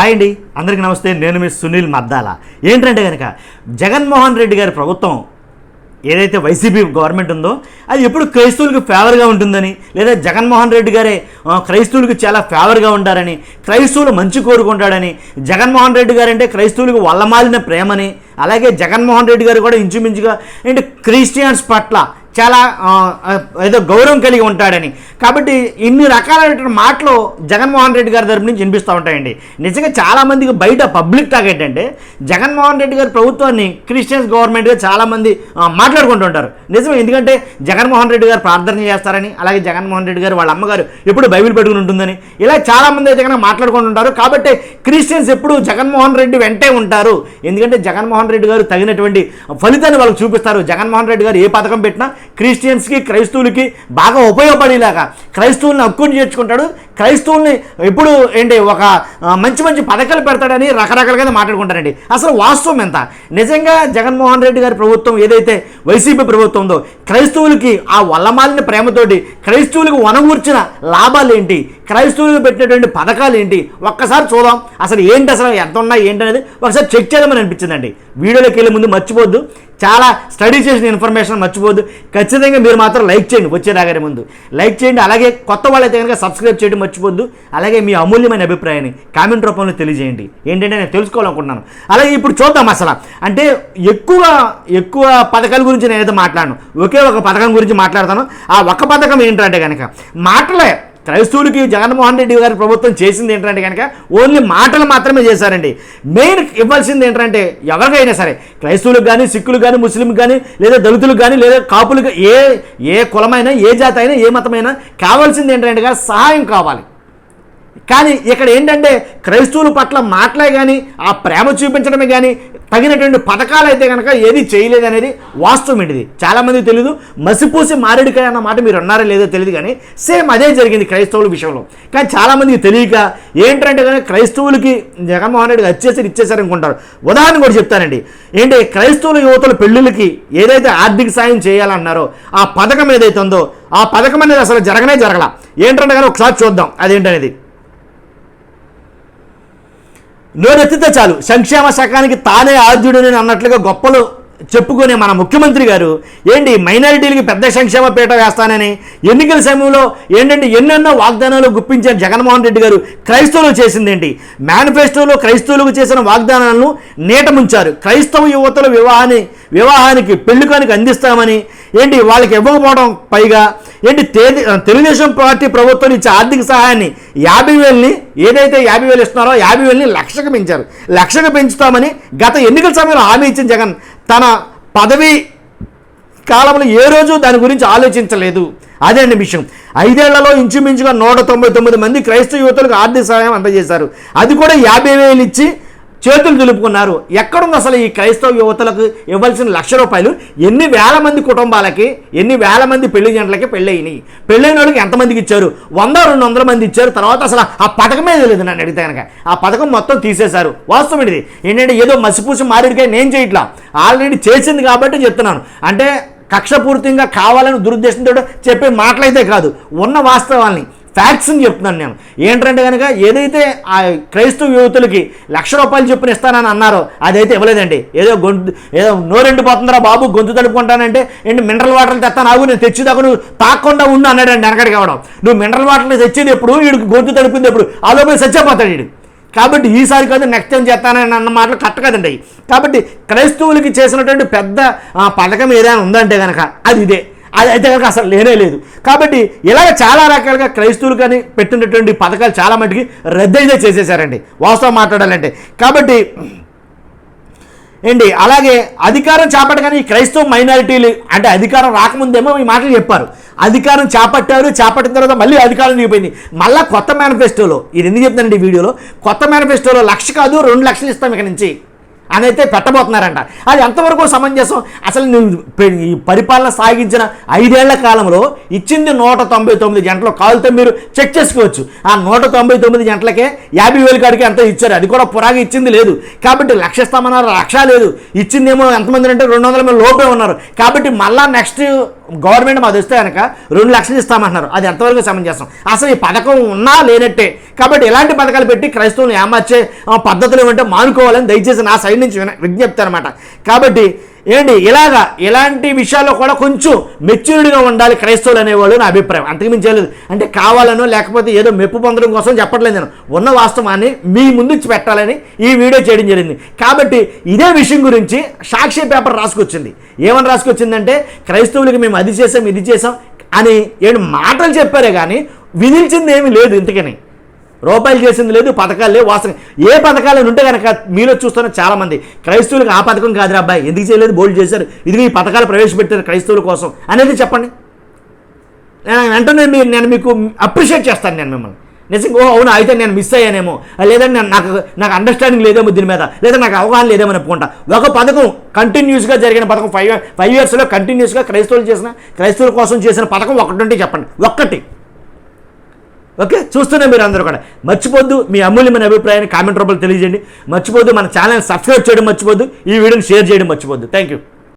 Hi అండి. అందరికీ నమస్తే. నేను మీ సునీల్ మద్దాల. ఏంటంటే కనుక జగన్మోహన్ రెడ్డి గారి ప్రభుత్వం ఏదైతే వైసీపీ గవర్నమెంట్ ఉందో అది ఎప్పుడు క్రైస్తవులకు ఫేవర్గా ఉంటుందని లేదా జగన్మోహన్ రెడ్డి గారే క్రైస్తవులకు చాలా ఫేవర్గా ఉంటారని క్రైస్తవులు మంచి కోరుకుంటాడని జగన్మోహన్ రెడ్డి గారు అంటే క్రైస్తవులకు వల్లమాలిన ప్రేమని అలాగే జగన్మోహన్ రెడ్డి గారు కూడా ఇంచుమించుగా ఏంటి క్రిస్టియన్స్ పట్ల చాలా ఏదో గౌరవం కలిగి ఉంటాడని. కాబట్టి ఇన్ని రకాలైనటువంటి మాటలు జగన్మోహన్ రెడ్డి గారి తరపు నుంచి వినిపిస్తూ ఉంటాయండి. నిజంగా చాలామందికి బయట పబ్లిక్ టాక్ ఏంటంటే జగన్మోహన్ రెడ్డి గారి ప్రభుత్వాన్ని క్రిస్టియన్స్ గవర్నమెంట్గా చాలామంది మాట్లాడుకుంటుంటారు మాట్లాడుకుంటూ ఉంటారు. నిజమే ఎందుకంటే జగన్మోహన్ రెడ్డి గారు ప్రార్థన చేస్తారని అలాగే జగన్మోహన్ రెడ్డి గారు వాళ్ళ అమ్మగారు ఎప్పుడు బైబిల్ పెట్టుకుని ఉంటుందని ఇలా చాలామంది అయితే కనుక మాట్లాడుకుంటుంటారు కాబట్టి క్రిస్టియన్స్ ఎప్పుడు జగన్మోహన్ రెడ్డి వెంటే ఉంటారు. ఎందుకంటే జగన్మోహన్ రెడ్డి గారు తగినటువంటి ఫలితాన్ని వాళ్ళకి చూపిస్తారు. జగన్మోహన్ రెడ్డి గారు ఏ పథకం పెట్టినా క్రిస్టియన్స్కి క్రైస్తవులకి బాగా ఉపయోగపడేలాగా క్రైస్తవుల్ని హక్కుని చేర్చుకుంటాడు. క్రైస్తవుల్ని ఎప్పుడు ఏంటి ఒక మంచి మంచి పథకాలు పెడతాడని రకరకాలుగా మాట్లాడుకుంటారండి. అసలు వాస్తవం ఎంత? నిజంగా జగన్మోహన్ రెడ్డి గారి ప్రభుత్వం ఏదైతే వైసీపీ ప్రభుత్వం ఉందో క్రైస్తవులకి ఆ వల్లమాలిన ప్రేమతోటి క్రైస్తవులకు వనగూర్చిన లాభాలు ఏంటి క్రైస్తవులు పెట్టినటువంటి పథకాలు ఏంటి? ఒక్కసారి చూద్దాం. అసలు ఏంటి అసలు ఎంత ఉన్నాయి ఏంటి అనేది ఒకసారి చెక్ చేద్దామని అనిపించిందండి. వీడియోలోకి వెళ్ళే ముందు మర్చిపోద్దు చాలా స్టడీ చేసిన ఇన్ఫర్మేషన్ మర్చిపోద్దు ఖచ్చితంగా మీరు మాత్రం లైక్ చేయండి వచ్చేదాగారి ముందు. లైక్ చేయండి అలాగే కొత్త వాళ్ళైతే కనుక సబ్స్క్రైబ్ చేయడం మర్చిపోద్దు అలాగే మీ అమూల్యమైన అభిప్రాయాన్ని కామెంట్ రూపంలో తెలియజేయండి. ఏంటంటే నేను తెలుసుకోవాలనుకుంటున్నాను. అలాగే ఇప్పుడు చూద్దాం అసలు. అంటే ఎక్కువ ఎక్కువ పథకాల గురించి నేనైతే మాట్లాడను. ఒకే ఒక పథకం గురించి మాట్లాడతాను. ఆ ఒక్క పథకం ఏంటంటే కనుక మాటలే క్రైస్తవులకి జగన్మోహన్ రెడ్డి గారి ప్రభుత్వం చేసింది ఏంటంటే కనుక ఓన్లీ మాటలు మాత్రమే చేశారండి. మెయిన్ ఇవ్వాల్సింది ఏంటంటే ఎవరికైనా సరే క్రైస్తవులకు కానీ సిక్కులు కానీ ముస్లింలు కానీ లేదా దళితులకు కానీ లేదా కాపులకు ఏ ఏ కులమైనా ఏ జాతి అయినా ఏ మతమైనా కావాల్సింది ఏంటంటే సహాయం కావాలి. కానీ ఇక్కడ ఏంటంటే క్రైస్తవుల పట్ల మాటలే కానీ ఆ ప్రేమ చూపించడమే కానీ తగినటువంటి పథకాలు అయితే కనుక ఏది చేయలేదనేది వాస్తవం ఏంటిది? చాలామందికి తెలియదు మసిపూసి మారేడుకాయ అన్న మాట మీరు అన్నారో లేదో తెలియదు కానీ సేమ్ అదే జరిగింది క్రైస్తవుల విషయంలో. కానీ చాలామందికి తెలియక ఏంటంటే కానీ క్రైస్తవులకి జగన్మోహన్ రెడ్డి వచ్చేసరి ఇచ్చేసారు అనుకుంటారు ఉదాహరణ కూడా చెప్తానండి. ఏంటి క్రైస్తవుల యువతల పెళ్ళిళ్ళకి ఏదైతే ఆర్థిక సాయం చేయాలన్నారో ఆ పథకం ఏదైతే ఉందో ఆ పథకం అనేది అసలు జరగనే జరగల. ఏంటంటే కానీ ఒకసారి చూద్దాం. అదేంటనేది? నోరెత్తితే చాలు. సంక్షేమ శాఖానికి తానే ఆద్యుడని అన్నట్లుగా గొప్పలు చెప్పుకునే మన ముఖ్యమంత్రి గారు ఏంటి మైనారిటీలకి పెద్ద సంక్షేమ పీట వేస్తానని ఎన్నికల సమయంలో ఏంటంటే ఎన్నెన్నో వాగ్దానాలు గుప్పించిన జగన్మోహన్ రెడ్డి గారు. క్రైస్తవులు చేసిందేంటి మేనిఫెస్టోలో క్రైస్తవులకు చేసిన వాగ్దానాలను నీటముంచారు క్రైస్తవ యువతల వివాహాన్ని వివాహానికి పెళ్ళికానికి అందిస్తామని ఏంటి వాళ్ళకి ఇవ్వకపోవడం పైగా ఏంటి తెలుగుదేశం పార్టీ ప్రభుత్వం ఇచ్చే ఆర్థిక సహాయాన్ని యాభై వేలని ఏదైతే యాభై వేలు ఇస్తున్నారో యాభై వేలని లక్షకు పెంచారు. లక్షకు పెంచుతామని గత ఎన్నికల సమయంలో హామీ ఇచ్చిన జగన్ తన పదవి కాలంలో ఏ రోజు దాని గురించి ఆలోచించలేదు. అదే అండి విషయం. ఐదేళ్ళలో ఇంచుమించుగా నూట తొంభై తొమ్మిది మంది క్రైస్తవ యువతులకు ఆర్థిక సహాయం అందజేశారు. అది కూడా యాభై వేలు ఇచ్చి చేతులు దులుపుకున్నారు. ఎక్కడుంది అసలు ఈ క్రైస్తవ యువతలకు ఇవ్వాల్సిన లక్ష రూపాయలు? ఎన్ని వేల మంది కుటుంబాలకి ఎన్ని వేల మంది పెళ్ళి జంటలకి పెళ్ళయినాయి? పెళ్ళైన వాళ్ళకి ఎంతమందికి ఇచ్చారు? వంద రెండు వందల మంది ఇచ్చారు. తర్వాత అసలు ఆ పథకమే తెలియదు నన్ను అడిగితే కనుక. ఆ పథకం మొత్తం తీసేశారు. వాస్తవం ఇది. ఏంటంటే ఏదో మసిపూసి మారేడుకాయ నేను చేయట్లా. ఆల్రెడీ చేసింది కాబట్టి చెప్తున్నాను. అంటే కక్షపూర్తిగా కావాలని దురుద్దేశంతో చెప్పే మాటలైతే కాదు. ఉన్న వాస్తవాల్ని. ఫ్యాక్ట్స్ని చెప్తున్నాను నేను. ఏంటంటే కనుక ఏదైతే ఆ క్రైస్తవ యువతులకి లక్ష రూపాయలు చొప్పున ఇస్తానని అన్నారో అదైతే ఇవ్వలేదండి. ఏదో గొంతు ఏదో నోరెండిపోతుందిరా బాబు గొంతు తడుపుకుంటానంటే ఏంటి మినరల్ వాటర్లు తెస్తాను ఆగు నేను తెచ్చేదాకా నువ్వు తాకుండా ఉండు అన్నాడండి వెనకడికి అవడం నువ్వు మినరల్ వాటర్ని తెచ్చేది ఎప్పుడు వీడికి గొంతు తడిపింది ఎప్పుడు ఆ లోపల చచ్చిపోతాడు వీడు. కాబట్టి ఈసారి కాదు నెక్స్ట్ టైం చేస్తానని అన్న మాటలు కరెక్ట్ కదండి. కాబట్టి క్రైస్తవులకి చేసినటువంటి పెద్ద పథకం ఏదైనా ఉందంటే కనుక అది ఇదే. అది అయితే కనుక అసలు లేనే లేదు. కాబట్టి ఇలాగ చాలా రకాలుగా క్రైస్తవులు కానీ పెట్టినటువంటి పథకాలు చాలా మటుకి రద్దయితే చేసేసారండి. వాస్తవం మాట్లాడాలంటే. కాబట్టి ఏంటి అలాగే అధికారం చేపట్టగానే ఈ క్రైస్తవ మైనారిటీలు అంటే అధికారం రాకముందేమో ఈ మాటలు చెప్పారు. అధికారం చేపట్టారు చేపట్టిన తర్వాత మళ్ళీ అధికారం దిగిపోయింది. మళ్ళీ కొత్త మేనిఫెస్టోలో ఇది ఎందుకు చెప్తానండి ఈ వీడియోలో కొత్త మేనిఫెస్టోలో లక్ష కాదు రెండు లక్షలు ఇస్తాం ఇక్కడ నుంచి. అని అయితే పెట్టబోతున్నారంట. అది ఎంతవరకు సమంజసం? అసలు నువ్వు ఈ పరిపాలన సాగించిన ఐదేళ్ళ కాలంలో ఇచ్చింది నూట తొంభై తొమ్మిది గంటలు కాలుతో మీరు చెక్ చేసుకోవచ్చు. ఆ నూట తొంభై తొమ్మిది గంటలకే యాభై వేలు కాడికి ఎంత ఇచ్చారు? అది కూడా పురాగా ఇచ్చింది లేదు. కాబట్టి లక్ష ఇస్తామన్నారు లక్ష లేదు. ఇచ్చిందేమో ఎంతమంది అంటే రెండు వందల మంది లోపే ఉన్నారు. కాబట్టి మళ్ళా నెక్స్ట్ గవర్నమెంట్ మాది వస్తే కనుక రెండు లక్షలు ఇస్తామంటున్నారు. అది ఎంతవరకు సమంజసం? అసలు ఈ పథకం ఉన్నా లేనట్టే కాబట్టి ఇలాంటి పథకాలు పెట్టి క్రైస్తవులను ఏమార్చే ఆ, పద్ధతులు ఏమంటే మానుకోవాలని దయచేసి నా సైడ్ నుంచి విన- విజ్ఞప్తి అనమాట కాబట్టి ఏంటి ఇలాగా ఇలాంటి విషయాల్లో కూడా కొంచెం మెచ్యూర్డ్గా ఉండాలి క్రైస్తవులు అనేవాళ్ళు నా అభిప్రాయం. అంతకుమించి ఏం లేదు. అంటే కావాలనో లేకపోతే ఏదో మెప్పు పొందడం కోసం చెప్పట్లేదు నేను. ఉన్న వాస్తవాన్ని మీ ముందు పెట్టాలని ఈ వీడియో చేయడం జరిగింది. కాబట్టి ఇదే విషయం గురించి సాక్షి పేపర్ రాసుకొచ్చింది. ఏమని రాసుకొచ్చిందంటే క్రైస్తవులకి మేము అది చేసాం ఇది చేసాం అని ఏంటి మాటలు చెప్పారే కానీ విధించింది ఏమీ లేదు ఇంతకని. రూపాయలు చేసింది లేదు పథకాలు లేవు వాస్తవం ఏ పథకాలు ఉంటే కనుక మీలో చూస్తున్న చాలామంది క్రైస్తవులకు ఆ పథకం కాదురా అబ్బాయి ఎందుకు చేయలేదు బోల్డ్ చేశారు ఇది ఈ పథకాలు ప్రవేశపెట్టారు క్రైస్తవుల కోసం అనేది చెప్పండి. నేను వెంటనే మీరు నేను మీకు అప్రిషియేట్ చేస్తాను నేను మిమ్మల్ని. నిజంగా ఓ అవును అయితే నేను మిస్ అయ్యానేమో లేదంటే నేను నాకు నాకు అండర్స్టాండింగ్ లేదేమో దీని మీద లేదా నాకు అవగాహన లేదేమో అని ఒక పథకం కంటిన్యూస్గా జరిగిన పథకం ఫైవ్ ఫైవ్ ఇయర్స్లో కంటిన్యూస్గా క్రైస్తవులు చేసిన క్రైస్తవుల కోసం చేసిన పథకం ఒకటి ఉంటే చెప్పండి. ఒక్కటి. ఓకే? చూస్తూనే మీరు అందరూ కూడా. మర్చిపోద్దు మీ అమూల్యమైన అభిప్రాయాన్ని కామెంట్ రూపంలో తెలియజేయండి. మర్చిపోద్దు మన ఛానల్ సబ్స్క్రైబ్ చేయడం మర్చిపోద్దు. ఈ వీడియోని షేర్ చేయడం మర్చిపోద్దు. Thank you